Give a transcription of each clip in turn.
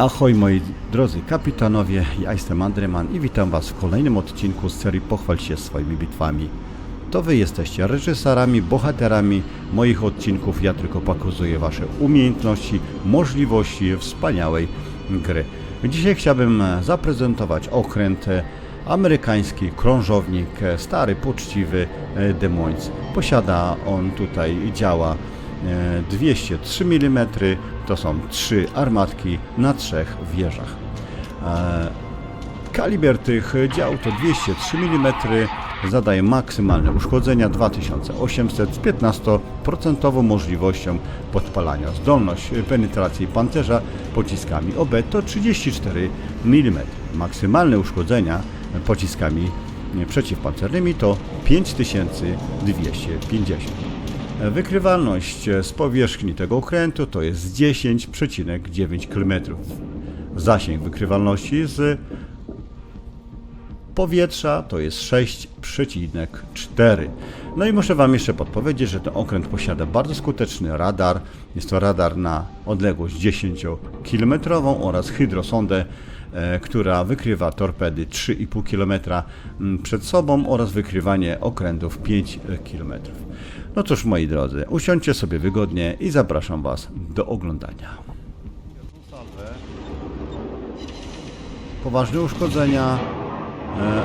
Ahoj moi drodzy kapitanowie, ja jestem Andryman i witam was w kolejnym odcinku z serii Pochwal się swoimi bitwami. To wy jesteście reżyserami, bohaterami moich odcinków, ja tylko pokazuję wasze umiejętności, możliwości wspaniałej gry. Dzisiaj chciałbym e, zaprezentować okręt e, amerykański krążownik, e, stary, poczciwy Des Moines. Posiada on tutaj działa 203 mm, to są trzy armatki na trzech wieżach. E, Kaliber tych dział to 203 mm, zadaje maksymalne uszkodzenia 2800 z 15% możliwością podpalania. Zdolność penetracji pancerza pociskami OB to 34 mm. Maksymalne uszkodzenia pociskami przeciwpancernymi to 5250. Wykrywalność z powierzchni tego okrętu to jest 10,9 km. Zasięg wykrywalności z powietrza to jest 6,4. No i muszę Wam jeszcze podpowiedzieć, że ten okręt posiada bardzo skuteczny radar. Jest to radar na odległość 10 km oraz hydrosondę, e, która wykrywa torpedy 3,5 km przed sobą oraz wykrywanie okrętów 5 km. No cóż moi drodzy, usiądźcie sobie wygodnie i zapraszam Was do oglądania. Poważne uszkodzenia e,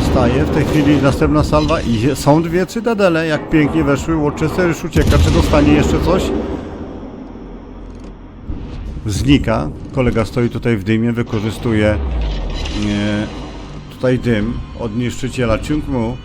dostaje. W tej chwili następna salwa i są dwie cytadele, jak pięknie weszły. Worcester już ucieka. Czy dostanie jeszcze coś? Znika. Kolega stoi tutaj w dymie, wykorzystuje e, tutaj dym od niszczyciela Chungmu.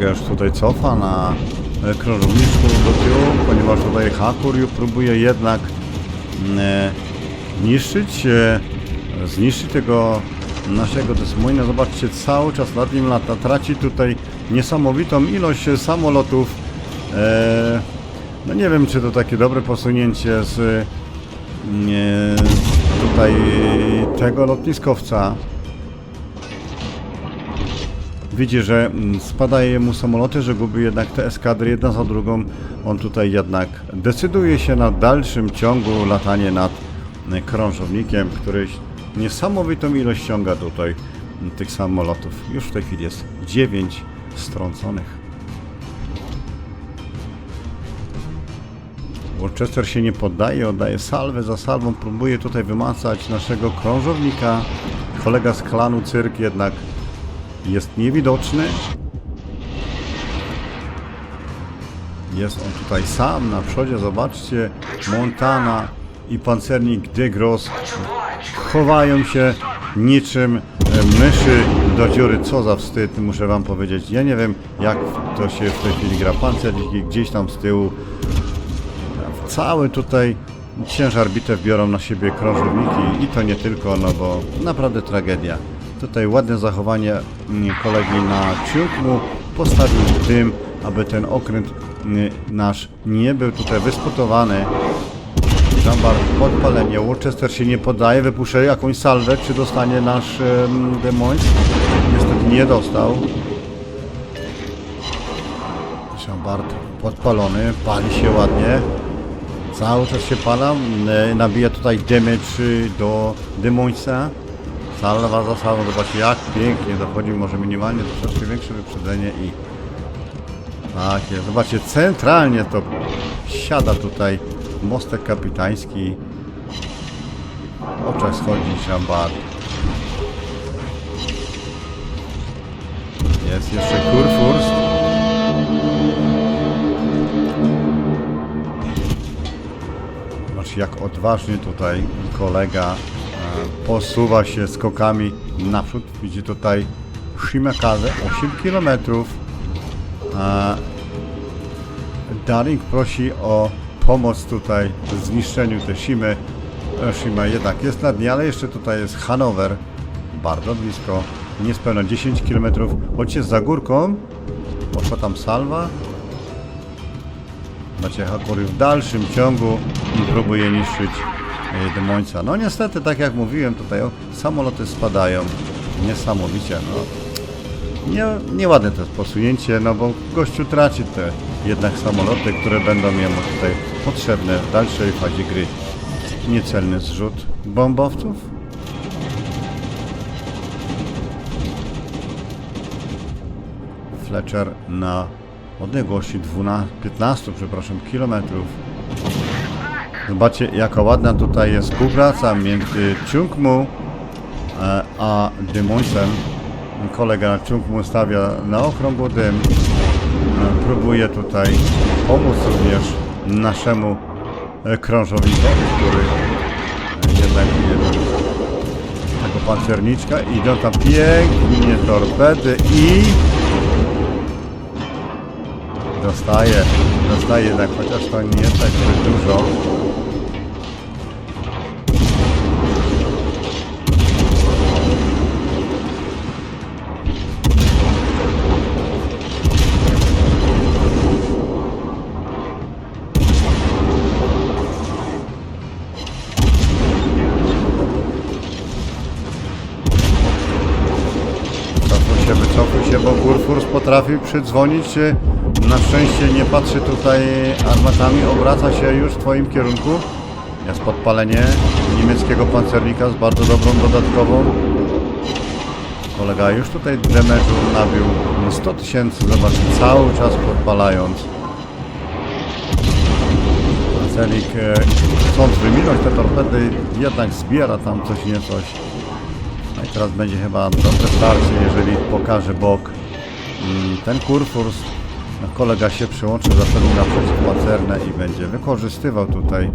Już tutaj cofa na e, krążowniczku do tyłu, ponieważ tutaj Hakuriu próbuje jednak mm, e, niszczyć, e, zniszczyć tego naszego Desmoina. Zobaczcie, cały czas nad nim lata. Traci tutaj niesamowitą ilość samolotów. No nie wiem, czy to takie dobre posunięcie z e, tutaj tego lotniskowca. Widzi, że mm, spadaje mu samoloty, że gubi jednak te eskadry jedna za drugą. On tutaj jednak decyduje się na dalszym ciągu latanie nad e, krążownikiem, który niesamowitą ilość ściąga tutaj mm, tych samolotów. Już w tej chwili jest 9 strąconych. Worcester się nie poddaje, oddaje salwę za salwą, próbuje tutaj wymacać naszego krążownika. Kolega z klanu Cyrk jednak jest niewidoczny. Jest on tutaj sam na przodzie, zobaczcie, Montana i pancernik De Gros chowają się niczym e, myszy do dziury. Co za wstyd, muszę wam powiedzieć. Ja nie wiem, jak to się w tej chwili gra. Pancerniki gdzieś tam z tyłu. Cały tutaj ciężar bitew biorą na siebie krążowniki i to nie tylko, no bo naprawdę tragedia. Tutaj ładne zachowanie mm, kolegi na Ciukmu postawił dym, aby ten okręt mm, nasz nie był tutaj wyspotowany. Jambar podpalenie, Worcester się nie poddaje, wypuszcza jakąś salwę, czy dostanie nasz um? Niestety nie dostał. Chambard podpalony, pali się ładnie. Cały czas się pala, e, nabija tutaj damage y, do Demońca. Salwa za salwą, zobaczcie jak pięknie dochodzi, może minimalnie troszeczkę większe wyprzedzenie i tak jest, zobaczcie, centralnie to siada tutaj mostek kapitański. W oczach schodzi Chambard. Jest jeszcze Kurfürst. Zobacz jak odważnie tutaj kolega posuwa się skokami naprzód. Widzi tutaj Shimakaze 8 km. E, Daring prosi o pomoc tutaj w zniszczeniu tej Shimy. Shima jednak jest na dnie, ale jeszcze tutaj jest Hanower. Bardzo blisko. Niespełna 10 km. Choć za górką. Poszła tam salwa. Macie Hakury w dalszym ciągu i próbuje niszczyć e, Demońca. No niestety, tak jak mówiłem tutaj, samoloty spadają niesamowicie. No. Nie, nieładne to jest posunięcie, no bo gościu traci te jednak samoloty, które będą jemu tutaj potrzebne w dalszej fazie gry. Niecelny zrzut bombowców. Fletcher na odległości 12, 15 przepraszam, kilometrów. Zobaczcie jaka ładna tutaj jest współpraca między Chungmu e, a Dymońcem. Kolega Chungmu stawia na okrągły dym. E, Próbuje tutaj pomóc również naszemu e, krążownikowi, który jednak tego pancerniczka. Idą tam pięknie torpedy i Dostaje, dostaje jednak, chociaż to nie tak dużo. Się, wycofuj się, bo Gurfurs potrafi przydzwonić. Na szczęście nie patrzy tutaj armatami, obraca się już w twoim kierunku. Jest podpalenie niemieckiego pancernika z bardzo dobrą dodatkową. Kolega już tutaj damage'u nabił 100 tysięcy, zobacz, cały czas podpalając. Pancernik e, chcąc wyminąć te torpedy jednak zbiera tam coś nie coś. I teraz będzie chyba dobre starcie, jeżeli pokaże bok. Mm, Ten kurfurs, no kolega się przyłączy zapewne na przeciwpancerne i będzie wykorzystywał tutaj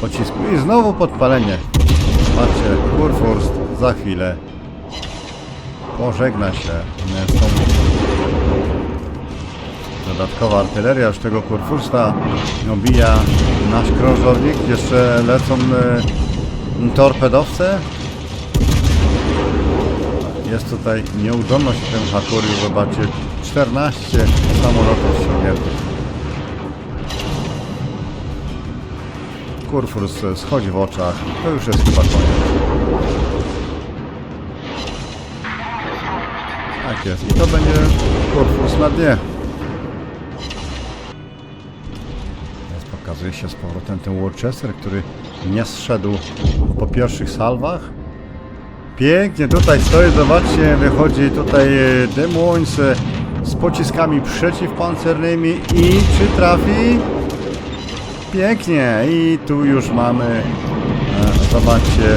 pocisku. I znowu podpalenie. Patrzcie, kurfurs za chwilę pożegna się z tą Dodatkowa artyleria już tego kurfursta obija nasz krążownik. Jeszcze lecą e, torpedowce. Jest tutaj nieudolność w tym Hakuriu, zobaczcie, 14 samolotów ściągniętych. Kurfurs schodzi w oczach, to już jest chyba koniec. Tak jest, i to będzie Kurfurs na dnie. Teraz pokazuje się z powrotem ten Worcester, który nie zszedł po pierwszych salwach. Pięknie tutaj stoi, zobaczcie, wychodzi tutaj e, Demoins e, z pociskami przeciwpancernymi i czy trafi? Pięknie i tu już mamy, e, zobaczcie,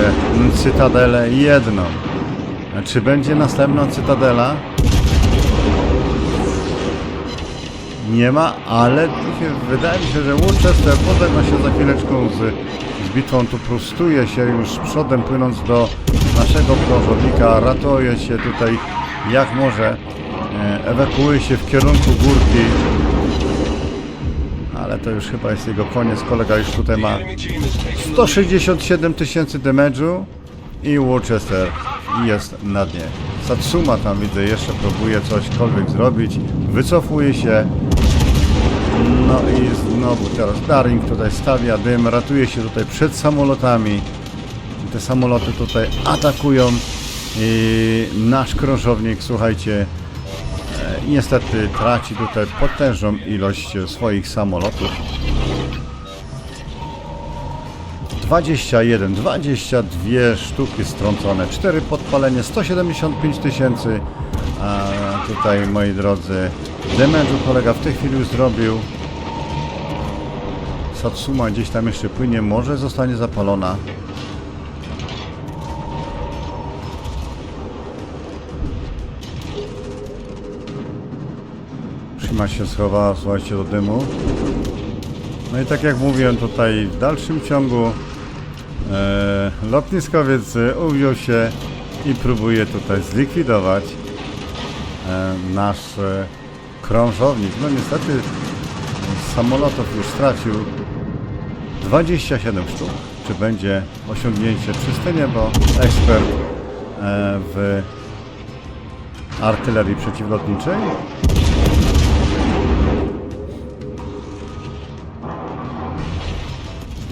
Cytadelę jedną. A Czy będzie następna Cytadela? Nie ma, ale wydaje mi się, że Worcester pożegna się za chwileczką z bitwą, tu prostuje się już przodem płynąc do naszego krążownika, ratuje się tutaj jak może, e, ewakuuje się w kierunku górki, ale to już chyba jest jego koniec, kolega już tutaj ma 167 tysięcy damage'u i Worcester jest na dnie. Satsuma tam widzę jeszcze próbuje cośkolwiek zrobić, wycofuje się, no i znowu teraz Daring tutaj stawia dym, ratuje się tutaj przed samolotami. Te samoloty tutaj atakują i nasz krążownik, słuchajcie, e, niestety traci tutaj potężną ilość swoich samolotów. 21, 22 sztuki strącone, 4 podpalenie, 175 tysięcy. Tutaj, moi drodzy, damage'u kolega w tej chwili już zrobił. Satsuma gdzieś tam jeszcze płynie, może zostanie zapalona. Trzyma się schowa, słuchajcie, do dymu. No i tak jak mówiłem tutaj w dalszym ciągu e, lotniskowiec uwziął się i próbuje tutaj zlikwidować nasz e, krążownik. No niestety samolotów już stracił 27 sztuk. Czy będzie osiągnięcie przystynie, bo ekspert e, w artylerii przeciwlotniczej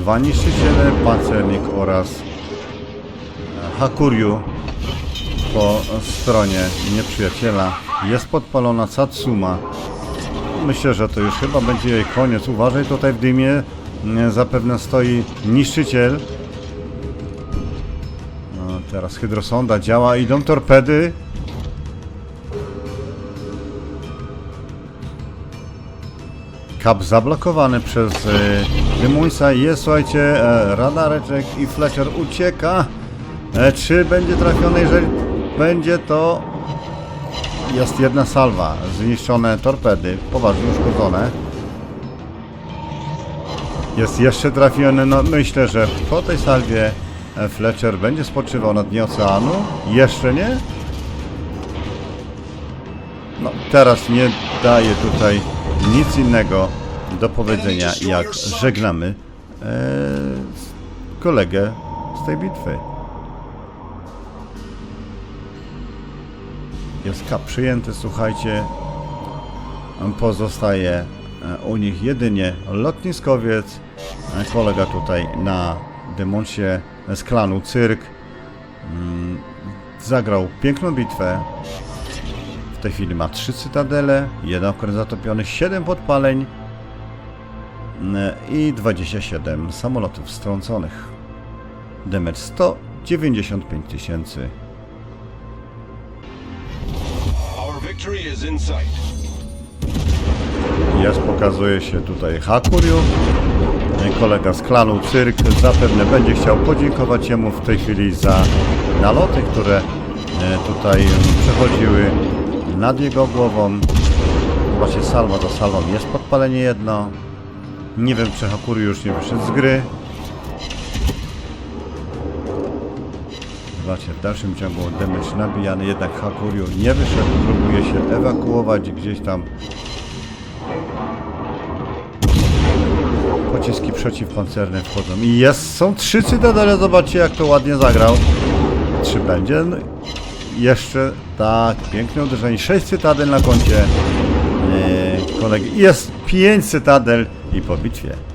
dwa niszczyciele, pancernik oraz e, Hakuryu po stronie nieprzyjaciela. Jest podpalona Satsuma. Myślę, że to już chyba będzie jej koniec. Uważaj, tutaj w dymie zapewne stoi niszczyciel. No, teraz hydrosonda działa, idą torpedy. Kap zablokowany przez y, Dymuńsa. Jest, słuchajcie, e, radareczek i Fletcher ucieka. E, czy będzie trafiony? Jeżeli będzie, to jest jedna salwa. Zniszczone torpedy, poważnie uszkodzone. Jest jeszcze trafiony. No myślę, że po tej salwie e, Fletcher będzie spoczywał na dnie oceanu. Jeszcze nie? No, teraz nie daje tutaj nic innego do powiedzenia, jak żegnamy e, kolegę z tej bitwy. Jest kap przyjęty, słuchajcie. Pozostaje e, u nich jedynie lotniskowiec. E, Kolega tutaj na demonsie z klanu Cyrk. Mm, Zagrał piękną bitwę. W tej chwili ma trzy cytadele, jeden okręt zatopiony, 7 podpaleń mm, i 27 samolotów strąconych. Damage 195 tysięcy. Victory. Jest, pokazuje się tutaj Hakuryu. Kolega z klanu Cyrk zapewne będzie chciał podziękować jemu w tej chwili za naloty, które e, tutaj przechodziły nad jego głową. Właśnie salwa za salwą jest podpalenie jedno. Nie wiem, czy Hakuryu już nie wyszedł z gry. Zobaczcie, w dalszym ciągu damage nabijany, jednak Hakuryu nie wyszedł, próbuje się ewakuować gdzieś tam Pociski przeciwpancerne wchodzą. I jest, są trzy cytadele, zobaczcie jak to ładnie zagrał. Trzy będzie. No, jeszcze, tak, piękne uderzenie. Sześć cytadel na koncie yy, kolegi. Jest pięć cytadel i po bitwie